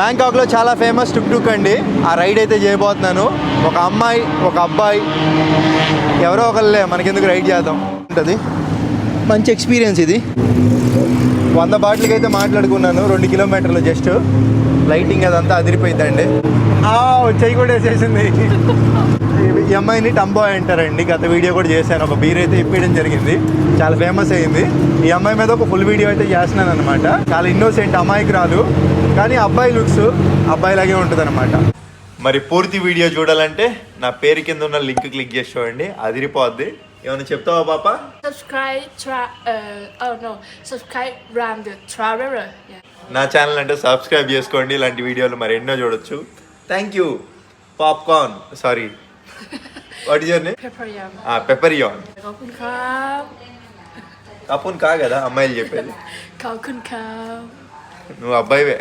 బ్యాంకాక్లో చాలా ఫేమస్ టుక్ టుక్ అండి. ఆ రైడ్ అయితే చేయబోతున్నాను. ఒక అమ్మాయి ఒక అబ్బాయి ఎవరో ఒకళ్ళే మనకెందుకు రైడ్ చేద్దాం. ఉంటుంది. మంచి ఎక్స్పీరియన్స్ ఇది. వంద బాటిల్కి అయితే మాట్లాడుకున్నాను రెండు కిలోమీటర్లు జస్ట్. లైటింగ్ అదంతా అదిరిపోయిందండి చెయ్యి కూడా వేసేసింది. ఈ అమ్మాయిని టంబాయ్ అంటారండి. గత వీడియో కూడా చేశాను. ఒక బీర్ అయితే ఇప్పించడం జరిగింది. చాలా ఫేమస్ అయింది. ఈ అమ్మాయి మీద ఒక ఫుల్ వీడియో అయితే చేస్తున్నాను అనమాట చాలా ఇన్నోసెంట్ అమాయకురాలు. కానీ అబ్బాయి లుక్స్ అబ్బాయిలాగే ఉంటుంది అనమాట మరి పూర్తి వీడియో చూడాలంటే నా పేరు కింద ఉన్న లింక్ క్లిక్ చేసి చూడండి. అదిరిపోద్ది. ఏమైనా చెప్తావా పాప? Uh oh నా ఛానల్ అంటే సబ్స్క్రైబ్ చేసుకోండి. ఇలాంటి వీడియోలు మరి ఎన్నో చూడొచ్చు. thank you popcorn sorry what is your name pepper yum pepper an ขอบคุณครับ తప్పుని కా కదా అమ్మాయిలు చెప్పేది ขอบคุณครับ నువ్వు అబ్బాయివే